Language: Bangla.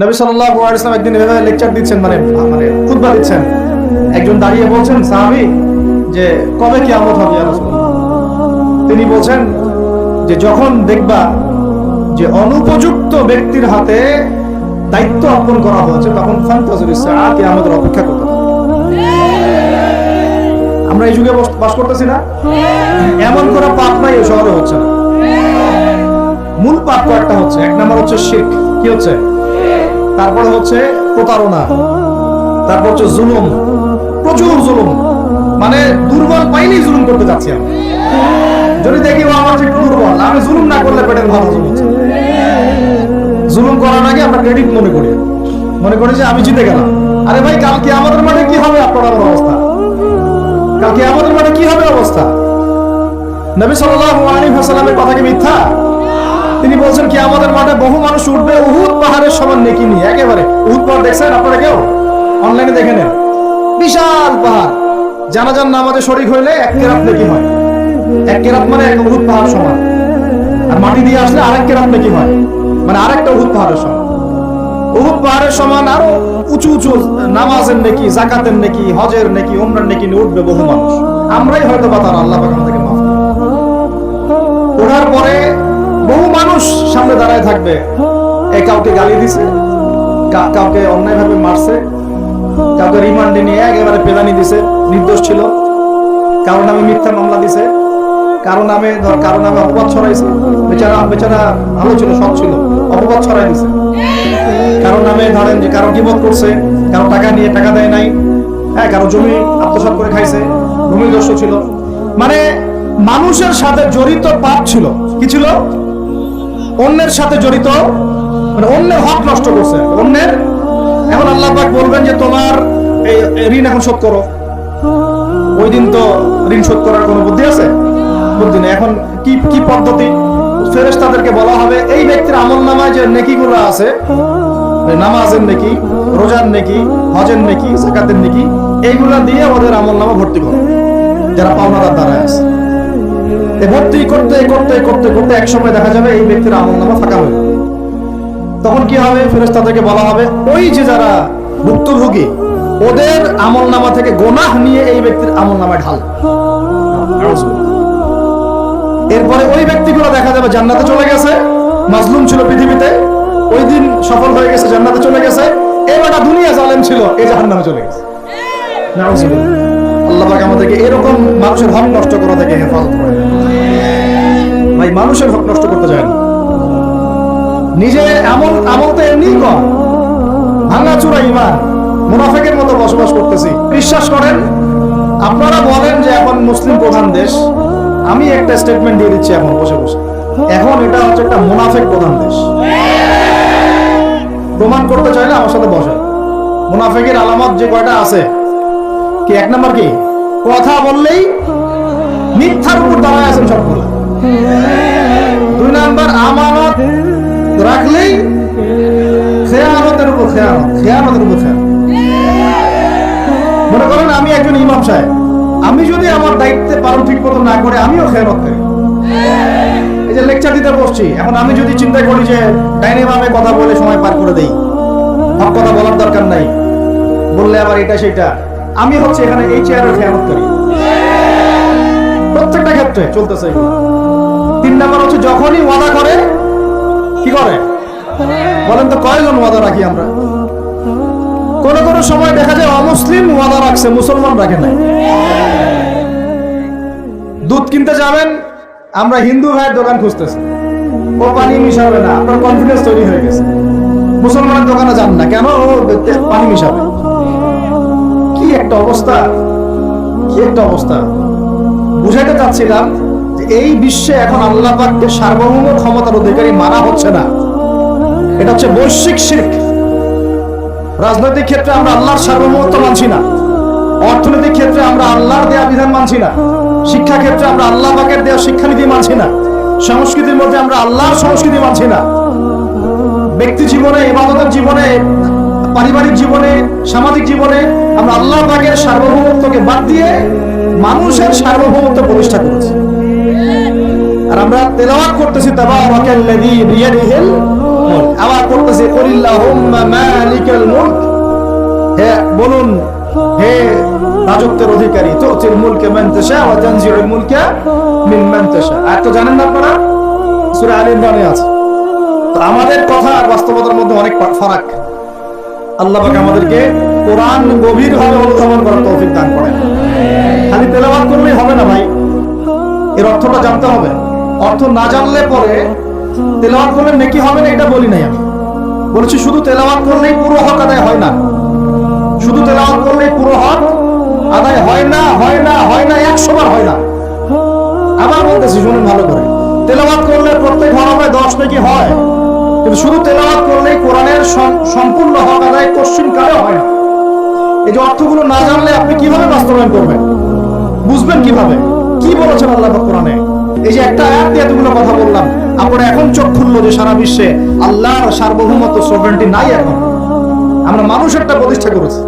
নবী সাল্লাল্লাহু আলাইহি ওয়াসাল্লাম একদিন এভাবে লেকচার দিচ্ছেন মানে মানে দিচ্ছেন। একজন দাঁড়িয়ে বলছেন, সাহাবী, যে কবে কিয়ামত হবে তিনি বলছেন যে, যখন দেখবা যে অনুপযুক্ত ব্যক্তির হাতে দায়িত্ব অর্পণ করা হয়েছে, তখন কিয়ামতের অপেক্ষা করতে আমরা এই যুগে বস- করতেছি না। এমন কোনো পাপ নাই শহরে হচ্ছে না। মূল পাপ কয়েকটা হচ্ছে। এক নম্বর হচ্ছে শিখ কি হচ্ছে? তারপরে হচ্ছে প্রতারণা, তারপর হচ্ছে জুলুম, প্রচুর জুলুম। মানে দুর্বল পাইলেই জুলুম করতে যাচ্ছি আমি। যদি দেখি, ও, আমার একটু দুর্বল আমি জুলুম না করলে পেটের হজম হচ্ছে। জুলুম করার আগে আমরা ক্রেডিট মনে করি। মনে করি যে আমি জিতে গেলাম। আরে ভাই, কালকে আমাদের মাঠে কি হবে আপনার অবস্থা? কালকে আমাদের মাঠে কি হবে অবস্থা? নবী সাল্লাল্লাহু আলাইহি ওয়াসাল্লামের কথা কি মিথ্যা? বলছেন কি আমাদের মাঠে বহু মানুষ উঠবে, উহুদ পাহাড়ের সমান নেকি নিয়ে। একেবারে, উহুদ পাহাড় দেখছেন আপনারা কেউ? অনলাইনে দেখে নেন। বিশাল পাহাড়। জানাজান নামাজে শরীক হইলে এক কেরাত নেকি হয়। এক কেরাত মানে এক উহুদ পাহাড় সমান। আর মাটি দিয়ে আসলে আরেক কেরাত নেকি হয়। মানে আরেকটা উহুদ পাহাড়ের সমান। উহুদ পাহাড়ের সমান আরও উঁচু উঁচু নামাজের নেকি জাকাতের নেকি, হজের নেকি ওমরার নেকি নিয়ে উঠবে বহু মানুষ। আমরাই হয়তো বা তার আল্লাহ আমাদেরকে মাফ। ওঠার পরে বহু মানুষ সামনে দাঁড়ায় থাকবে। এ কাউকে গালি দিছে কাউকে অন্যায়ভাবে মারছে, কাউকে রিমান্ডে নিয়ে একেবারে পেদানি দিছে, নির্দোষ ছিল। কারও নামে মিথ্যা মামলা দিছে, কারও নামে ধর, কারও নামে অপবাদ ছড়াইছে। বেচারা বেচারা ভালো ছিল, সৎ ছিল, অপবাদ ছড়াই দিছে। কারও নামে ধরেন যে কারও গিবত করছে, কারও টাকা নিয়ে টাকা দেয় নাই হ্যাঁ কারও জমি আত্মসাৎ করে খাইছে ভূমিদস্যু ছিল। মানে মানুষের সাথে জড়িত পাপ ছিল। কি ছিল? অন্যের সাথে জড়িত মানে অন্যের হক নষ্ট করছে। অন্যের, এখন আল্লাহ পাক বলবেন যে, তোমার এই ঋণ এখন শোধ করো। ওই দিন তো ঋণ শোধ করার কোনো বুদ্ধি আছে? বুদ্ধি নেই। এখন কি কি পদ্ধতি? ফেরেশতাদেরকে বলা হবে, এই ব্যক্তির আমল নামায় যে আছে নামাজের নেকি, রোজার নেকি, হজের নেকি জাকাতের নেকি, এইগুলা দিয়ে ওদের আমল নামা ভর্তি করো। যারা পাওনাদার দ্বারা আছে। ভর্তি করতে করতে করতে করতে এক সময় দেখা যাবে এই ব্যক্তির আমল নামা ফাঁকা হয়ে তখন কি হবে? ফেরেশতাদেরকে বলা হবে, ওই যে যারা ভুক্তভোগী, ওদের আমল নামা থেকে গোনাহ নিয়ে এই ব্যক্তির আমল নামায় ঢাল। এরপরে ওই ব্যক্তিগুলো দেখা যাবে জান্নাতে চলে গেছে। মাজলুম ছিল পৃথিবীতে, ওই দিন সফল হয়ে গেছে, জান্নাতে চলে গেছে। এবারটা দুনিয়া জালেম ছিল এই জাহান্নামে চলে গেছে। পাক আমাদেরকে এরকম মানুষের হক নষ্ট করা থেকে হেফাজত করে ভাই, মানুষের হক নষ্ট করতে না। নিজে আমল আমল তো এমনি কম ভাঙা চূড়া ইমান, মুনাফেকের মতো বসবাস করতেছি। বিশ্বাস করেন, আপনারা বলেন যে এখন মুসলিম প্রধান দেশ, আমি একটা স্টেটমেন্ট দিয়ে দিচ্ছি এখন বসে বসে। এখন এটা হচ্ছে একটা মুনাফেক প্রধান দেশ। প্রমাণ করতে চাইলে আমার সাথে বসে মুনাফেকের আলামত যে কয়টা আছে? কি এক নাম্বার কি? কথা বললেই মিথ্যার উপর দাঁড়ায় আছেন সবগুলো দুই নাম্বার, আমানত রাখলেই উপর উপর মনে করেন, আমি একজন ইমাম সাহেব। আমি যদি আমার দায়িত্বে পালন ঠিক মতো না করে, আমিও খেয়ানত করি। এই যে লেকচার দিতে বসছি, এখন আমি যদি চিন্তা করি যে ডাইনে বামে কথা বলে সময় পার করে দেই হক কথা বলার দরকার নাই। বললে আবার এটা, সেটা। আমি হচ্ছে এখানে এই চেয়ারের খেয়ানত করি প্রত্যেকটা ক্ষেত্রে চলতেছে। তিন নাম্বার হচ্ছে যখনই ওয়াদা করে, কি করে? বলেন তো কয়জন ওয়াদা রাখি আমরা? কোন কোন সময় দেখা যায় অমুসলিম ওয়াদা রাখছে, মুসলমান রাখে নাই। দুধ কিনতে যাবেন, আমরা হিন্দু ভাইয়ের দোকান খুঁজতেছি। ও পানি মিশাবে না, আপনার কনফিডেন্স তৈরি হয়ে গেছে। মুসলমানের দোকানে যান না, কেন? পানি মিশাবে। একটা অবস্থা? কি একটা অবস্থা? বুঝাইতে চাচ্ছিলাম যে এই বিশ্বে এখন আল্লাহ পাককে সার্বভৌম ক্ষমতার অধিকারী মানা হচ্ছে না। এটা হচ্ছে বৈশ্বিক শির্ক। রাজনৈতিক ক্ষেত্রে আমরা আল্লাহর সার্বভৌমত্ব মানছি না। অর্থনৈতিক ক্ষেত্রে আমরা আল্লাহর দেয়া বিধান মানছি না। শিক্ষা ক্ষেত্রে আমরা আল্লাহ পাকের দেওয়া শিক্ষানীতি মানছি না। সংস্কৃতির মধ্যে আমরা আল্লাহর সংস্কৃতি মানছি না। ব্যক্তি জীবনে, ইবাদতের জীবনে পারিবারিক জীবনে, সামাজিক জীবনে আমরা আল্লাহ পাকের সার্বভৌমত্বকে বাদ দিয়ে মানুষের সার্বভৌমত্ব প্রতিষ্ঠা করেছি। আর আমরা তেলাওয়াত করতেছি তাবারাকাল্লাযী বিয়াদিহিল মুলক। আবার পড়তেছি কুলিল্লাহুম্মা মালিকাল মুলক। হে, বলুন, হে রাজত্বের অধিকারী, তুতিল মুলকে মান তাশা ওয়া তানজিউল মুলকা মিম্মান তাশা। আর তো জানেন না আপনারা, সূরা আলে ইমরানে আছে। তো আমাদের কথা আর বাস্তবতার মধ্যে অনেক ফারাক। আল্লাহ আমাদেরকে কোরআন গভীরভাবে অনুধাবন করার তৌফিক দান করেন। খালি তেলাওয়াত করলেই হবে না ভাই। এর অর্থটা জানতে হবে। অর্থ না জানলে পরে তেলাওয়াত করলে নেকি হবে না, এটা বলি নাই আমি। বলেছি শুধু তেলাওয়াত করলেই পুরো হক আদায় হয় না। শুধু তেলাওয়াত করলেই পুরো হক আদায় হয় না হয় না হয় না, একশো বার হয় না। আবার বলতেছি, শুনুন ভালো করে। তেলাওয়াত করলে প্রত্যেক হরফে দশ নাকি হয়। শুধু তেলাওয়াত করলেই কোরআনের সম্পূর্ণ হক আদায় কোশ্চিন কারে হয় না। এই যে অর্থগুলো না জানলে আপনি কীভাবে বাস্তবায়ন করবেন? বুঝবেন কীভাবে? কি বলেছেন আল্লাহ কোরআনে? এই যে একটা আয়াত দিয়ে এতগুলো কথা বললাম, আপনার এখন চোখ খুললো যে সারা বিশ্বে আল্লাহর সার্বভৌমত্ব সোভেন্টি নাই এখন। আমরা মানুষ একটা প্রতিষ্ঠা করেছি।